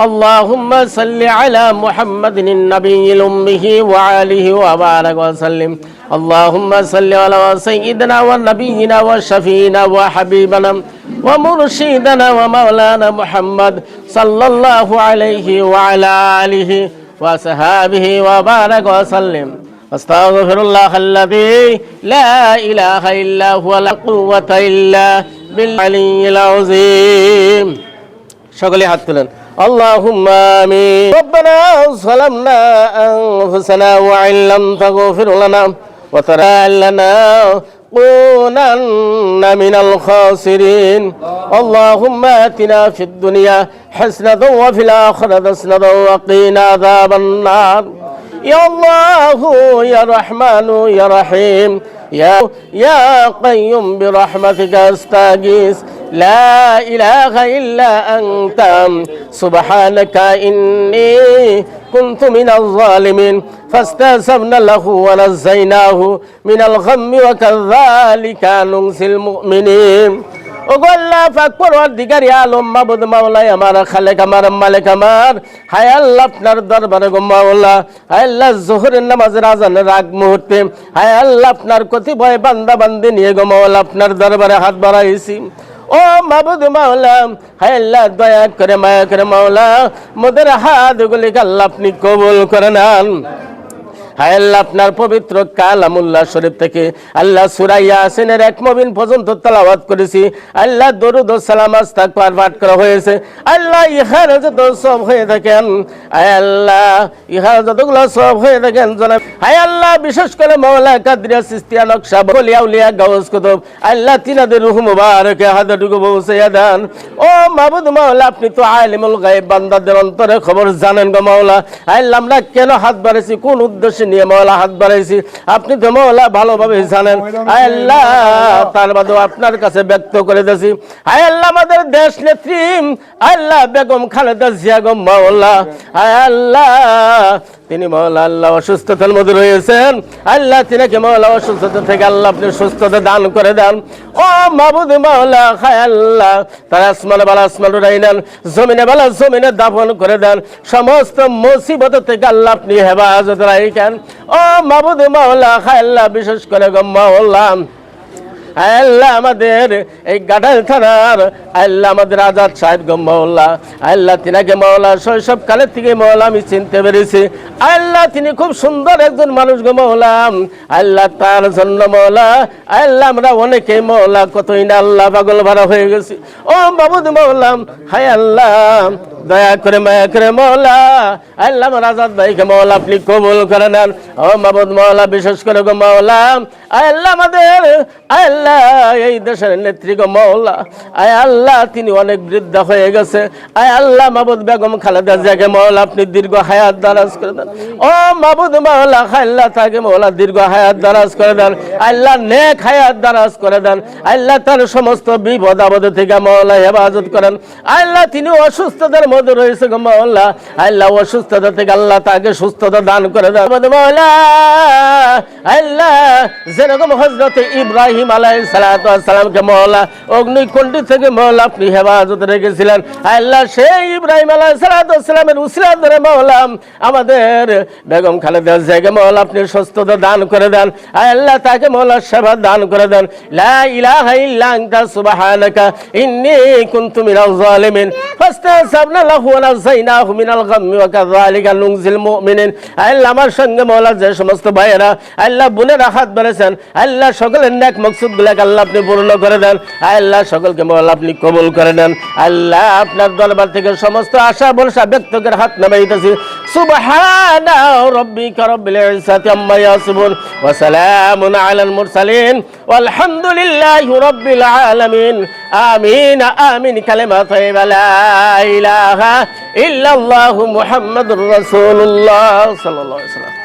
اللهم صل على محمد النبي الأمه وعاله وبارك وسلم اللهم صل على سيدنا ونبينا وشفينا وحبيبنا ومرشدنا ومولانا محمد صلى الله عليه وعلى آله وصحابه وبارك وسلم أستغفر الله الذي لا إله إلا هو لا قوة إلا بالعلي العظيم شغلي حتى اللهم آمين. ربنا ظلمنا أنفسنا وإن لم تغفر لنا وترى لنا كونن من الخاسرين. اللهم آتنا في الدنيا حسنة وفي الآخرة حسنة وقنا عذاب النار. يا الله يا رحمن يا رحيم. يا يا قيوم برحمتك أستغيث. لا إله إلا أنت سبحانك إني كنت من الظالمين فاستسبنا له ونزيناه من الغم وكذلك ننسي المؤمنين ওগো আল্লাহ পাক পরওয়ারদিগার আলম মাবুদ মাওলাই আমার খালেক আমার মালিক আমার হায় আল্লাহ আপনার দরবারে গো মাওলা হায় আল্লাহ জোহরের নামাজের আজানের আগ মুহূর্তে হায় আল্লাহ আপনার কতিপয় বান্দা বান্দি নিয়ে গো মাওলা আপনার দরবারে হাত বাড়াইছি ও মাবুদ মাওলা হায় আল্লাহ দয়া করে মায়া করে মাওলা, মোদের হাতগুলিকে আল্লাহ আপনি কবুল করে নেন। আপনার পবিত্র কালামুল্লাহ শরীফ থেকে আল্লাহ সুরাইয়া আসেনের এক মবিন পর্যন্ত তালাওয়াত করেছি। আল্লাহ দরুদ ও সালাম আস্তাক পার পাঠ করা হয়েছে। আল্লাহ ইহার যত সব হয়ে থাকেন। ইহার যতগুলো সব হয়ে থাকেন, জনাব। হায় আল্লাহ, বিশেষ করে সিস্তিয়া, নকশা বলিয়া উলিয়া গাউস কুতুব। আল্লাহ তিনাদের রুহ দেন। ও মাবুদ মাওলা, আপনি তো আলিমুল গায়েব বান্দাদের অন্তরে খবর জানেন গো মাওলা। আল্লাহ, আমরা কেন হাত বাড়াইছি? কোন উদ্দেশ্যে নিয়ে মাওলা হাত বাড়াইছি। আপনি তো মাওলা ভালোভাবে জানেন। আয় আল্লাহ, তার বাদেও আপনার কাছে ব্যক্ত করে দিয়েছি। আয় আল্লাহ, আমাদের দেশ নেত্রী। আল্লাহ, বেগম খালেদা জিয়া গো মাওলা আয় আল্লাহ, তিনি মাওলা আল্লাহ অসুস্থতার মধ্যে রয়েছেন। আল্লাহ, তিনাকে মাওলা অসুস্থতা থেকে আল্লাহ আপনি সুস্থতা দান করে দেন। ও মাবুদ মাওলা খায় আল্লাহ, তার আসমানে বালা আসমান উড়াই নেন। জমিনে বালা জমিনে দাফন করে দেন। সমস্ত মুসিবত থেকে আল্লাহ আপনি হেফাজত রাখেন। ও মাবুদ মাওলা খায় আল্লাহ বিশেষ করে মাওলা আল্লাহ আমাদের এই গাডাল থানার আল্লাহ আমাদের আজাদ সাহেব গো মৌলা আল্লাহ তিনাকে মৌলা শৈশব কালের থেকে মৌলা আমি চিনতে পেরেছি। আল্লাহ তিনি খুব সুন্দর একজন মানুষ গো মৌলা আল্লাহ তার জন্য মৌলা আল্লাহ আমরা অনেকে মৌলা কতই না আল্লাহ পাগল ভাড়া হয়ে গেছি। ও বাবুদ মৌলা হায় আল্লাহ দয়া করে মায়া করে মৌলা আল্লাহ আমার আজাদ ভাইকে মৌলা আপনি কবুল করে নেন। ও মাবুদ মৌলা, বিশেষ করে গো মৌলা, আল্লাহ আমাদের, আল্লাহ এই দেশের নেত্রী গো মৌলা, আয় আল্লাহ, তিনি অনেক বৃদ্ধা হয়ে গেছে। আয় আল্লাহ, মাবুদ বেগম খালেদা জিয়াকে মৌলা আপনি দীর্ঘ হায়াত দারাজ করে দেন। ও মাবুদ মৌলা আল্লাহ তাকে মৌলা দীর্ঘ হায়াত দারাজ করে দেন। আল্লাহ নেক হায়াত দারাজ করে দেন। আল্লাহ তার সমস্ত বিপদ আপদ থেকে মৌলা হেফাজত করেন। আল্লাহ তিনি অসুস্থতার মধ্যে রয়েছে গো মাওলা। আল্লাহ অসুস্থতা থেকে আল্লাহ তাকে সুস্থতা দান করে দেন মাওলা আল্লাহ যেরকম হজরত ইব্রাহিম আলাই সালাতামকে মৌলা অগ্নিকুণ্ডি থেকে মৌলা আপনি হেফাজত রেখেছিলেন। আল্লাহ সেই ইব্রাহিম আলাই সালাতামের উসিলা ধরে মৌলা আমাদের বেগম খালেদা জায়গা মৌলা আপনি সুস্থতা দান করে দেন। আল্লাহ তাকে মৌলা সেবা দান করে দেন। লা ইলাহা ইল্লা আনতা সুবহানাকা, ইন্নী কুনতু মিনাল জালিমিন ফাস্তাসাবনা লাহু ওয়া নাযাইনাহু মিনাল গাম্মি ওয়া কাযালিকা নুনজিল মুমিনিন। আল্লাহ আমার সঙ্গে মৌলা যে সমস্ত ভাইয়েরা, আল্লাহ বোনেরা হাত বেড়েছেন আল্লাহ সকলের নেক মকসুদ গুলাকে আল্লাহ আপনি পূর্ণ করে দেন। আল্লাহ সকলকে মৌলা আপনি কবুল করে নেন। আল্লাহ আপনার দরবার থেকে সমস্ত আশা ভরসা ব্যক্ত করে হাত নামাইতেছি সুবহানা রাব্বিকা রাব্বিল ইজ্জাতি আম্মা ইয়াসিফুন ওয়া সালামুন আলাল মুরসালিন রাব্বিল আলামিন। আমিন আমিন লা ইলাহা ইল্লাল্লাহু মুহাম্মাদুর রাসূলুল্লাহ সাল্লাল্লাহু আলাইহি ওয়াসাল্লাম।